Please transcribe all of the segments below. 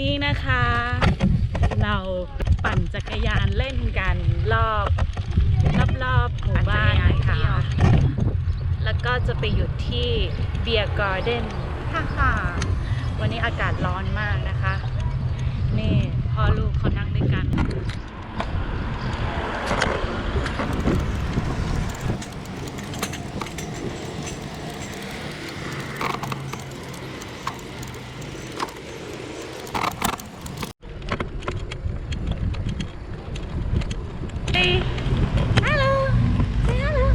นี้นะคะ เราปั่นจักรยานเล่นกันรอบรอบรอบๆหมู่บ้านนะคะ แล้วก็จะไปหยุดที่เบียร์การ์เด้นฮ่าฮ่าวันนี้อากาศร้อนมากนะคะ นี่พ่อลูกเขานั่งด้วยกัน Hey. Hello. Say hello.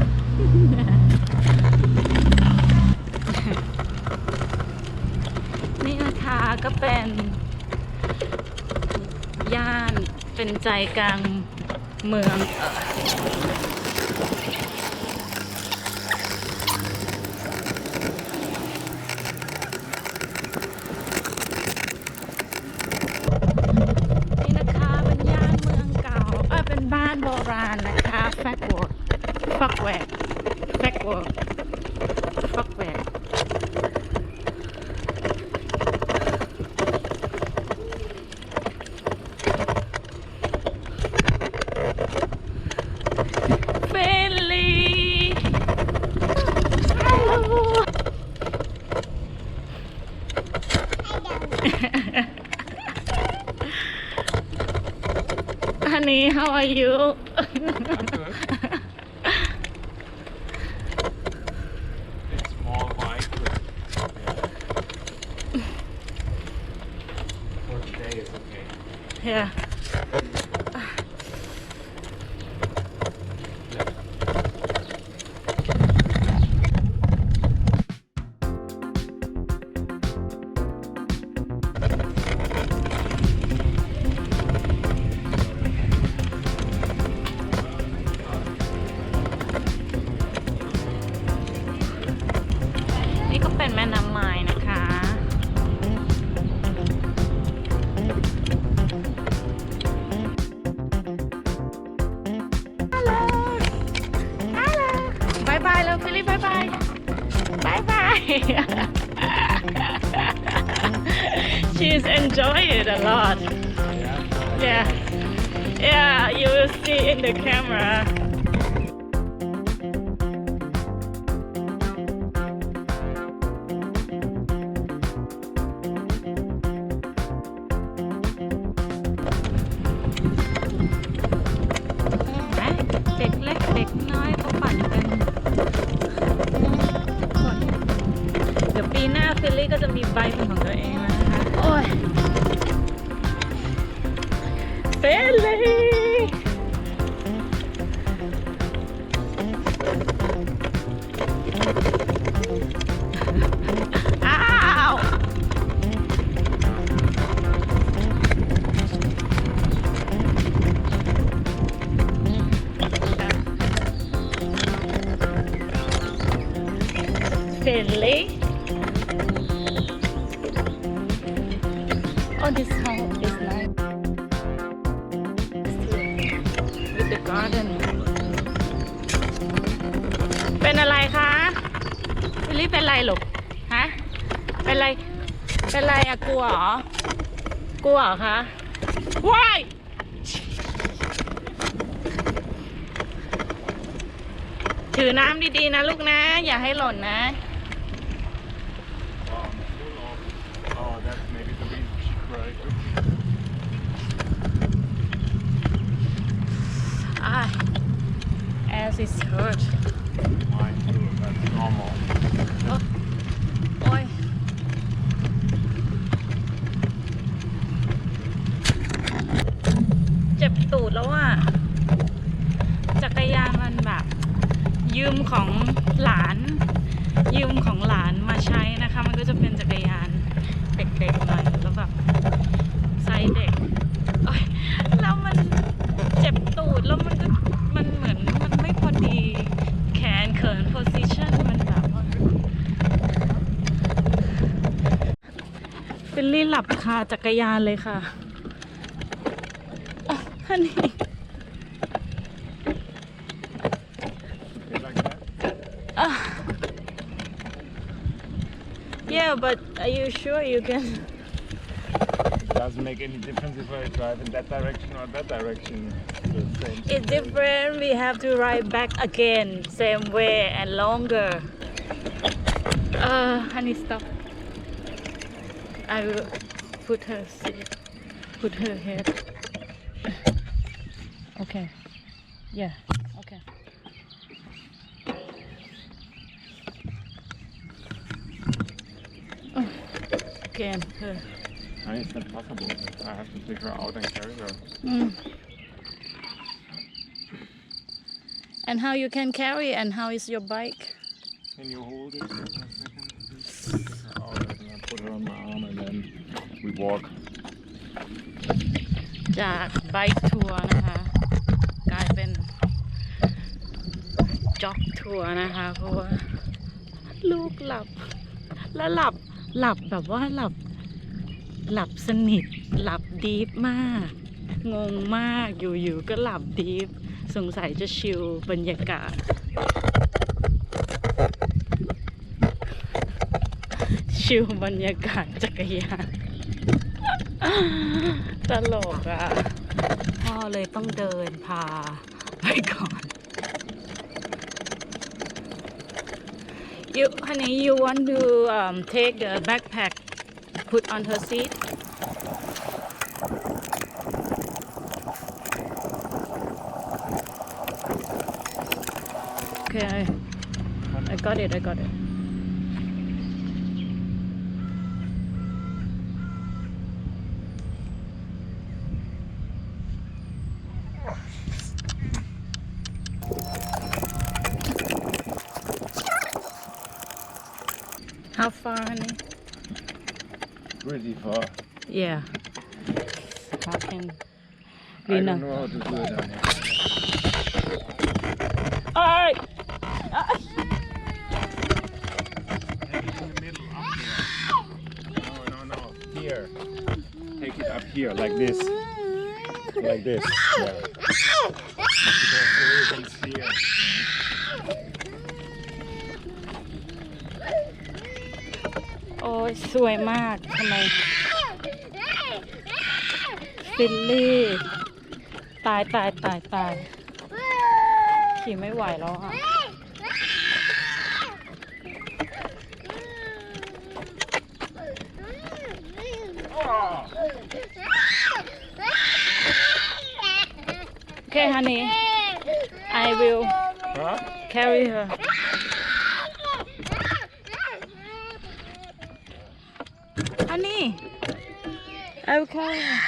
นี่นะคะก็ เป็นย่านเป็นใจกลางเมืองเอ่อนี่นะคะเป็นย่านเมืองเก่าเออเป็นบ้านโบราณนะคะแฟกวอร์ฟักแวกแฟกวอร์ฟักแวก Finley. Hello. Honey, how are you? It's more like for today is okay. yeah. เป็นแม่น้ำไม้นะคะ บายบายแล้วฟิลลี่บายบายบายบาย She's enjoying it a lot yeah yeah you will see in the camera จะมีไบเป็นของตัวเองแล้วนะคะโอ้ย Oh, this house is nice. With the garden. เป็นอะไรคะฟิลลี่เป็นไรลูกฮะ เป็นไร เป็นไรอะกลัวเหรอ กลัวเหรอคะว้ายถือน้ำดีๆนะลูกนะ อย่าให้หล่นนะ as is hurt. Mine too, that's normal. โอ้ยเจ็บตูดแล้วอะ จักรยานมันแบบ ยืมของหลาน ยืมของหลานมาใช้นะคะ มันก็จะเป็นจักรยานเด็กๆหน่อยแล้วแบบไซส์เด็กโอ๊ยแล้วมันเจ็บตูดแล้วมันก็มันเหมือนมันไม่พอดี แขนเขิน position มันแบบว่า เป็นลี่หลับคาจักรยานเลยค่ะอะฮันนี่ Okay, like that? Yeah, but are you sure you can doesn't make any difference if I drive in that direction or that direction. The same. It's different. We have to ride back again, same way and longer. Uh, honey, stop. I will put her seat, put her head. Okay. Yeah. Okay. Oh, Again, her. No, it's not possible. I have to take her out and carry her. Mm. And how you can carry and how is your bike? Can you hold it for a second? please? Take her out and I put her on my arm and then we walk. จากไบค์ทัวร์นะคะ กลายเป็นจ็อกทัวร์นะคะเพราะว่าลูกหลับ แล้วหลับหลับแบบว่าหลับ หลับสนิท หลับดีฟมาก งงมากอยู่ๆก็หลับดีฟสงสัยจะชิลบรรยากาศ ชิลบรรยากาศจักรยาน ตลกอะพ่อเลยต้องเดินพาไปก่อน You honey you want to um, take the backpack put on her seat Okay I got it I got it Pretty far. Yeah How can I we don't know know how to do it on here. Alright Take it in the middle, up here. No, no, no. Here. Take it up here, like this. Like this. Yeah. โอ้ยสวยมากทำไมฟิลลี่ ตายตายตายตายขี่ไม่ไหวแล้วอะโอเค honey I will Huh? carry her honey I will carry her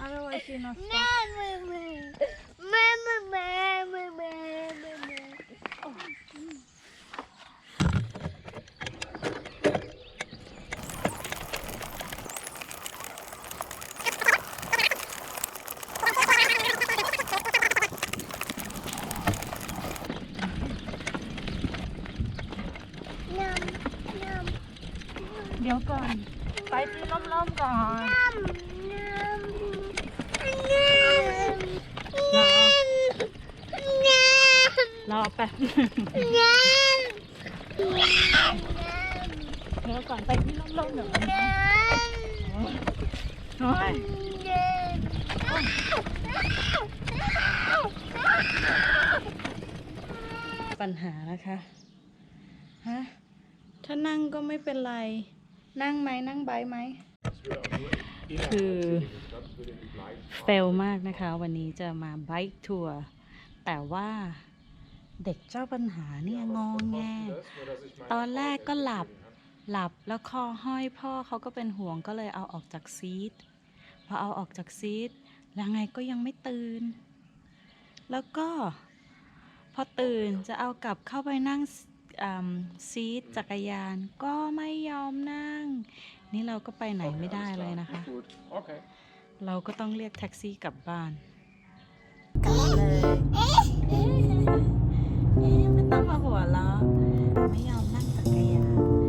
otherwise she not stop เดี๋ยวก่อน ไปที่ร่มๆก่อนรอ รอแป๊บนึงเดี๋ยวก่อนไปที่ร่มๆเดี๋ยวก่อนนะโอ้ยปัญหานะคะฮะถ้านั่งก็ไม่เป็นไร นั่งไหมนั่งไบค์ไหม คือเฟลมากนะคะ วันนี้จะมาไบค์ทัวร์แต่ว่า เด็กเจ้าปัญหาเนี่ยงองแง ตอนแรกก็หลับหลับแล้วคอห้อยพ่อเขาก็เป็นห่วงก็เลยเอาออกจากซีทพอเอาออกจากซีทแล้วไงก็ยังไม่ตื่น แล้วก็พอตื่นจะเอากลับเข้าไปนั่งอืมซีทจักรยานก็ไม่ยอมนั่ง นี่เราก็ไปไหนไม่ได้เลยนะคะ Good. Okay. เราก็ต้องเรียกแท็กซี่กลับบ้านัวเราะไม่ยอมนั่งจักรยาน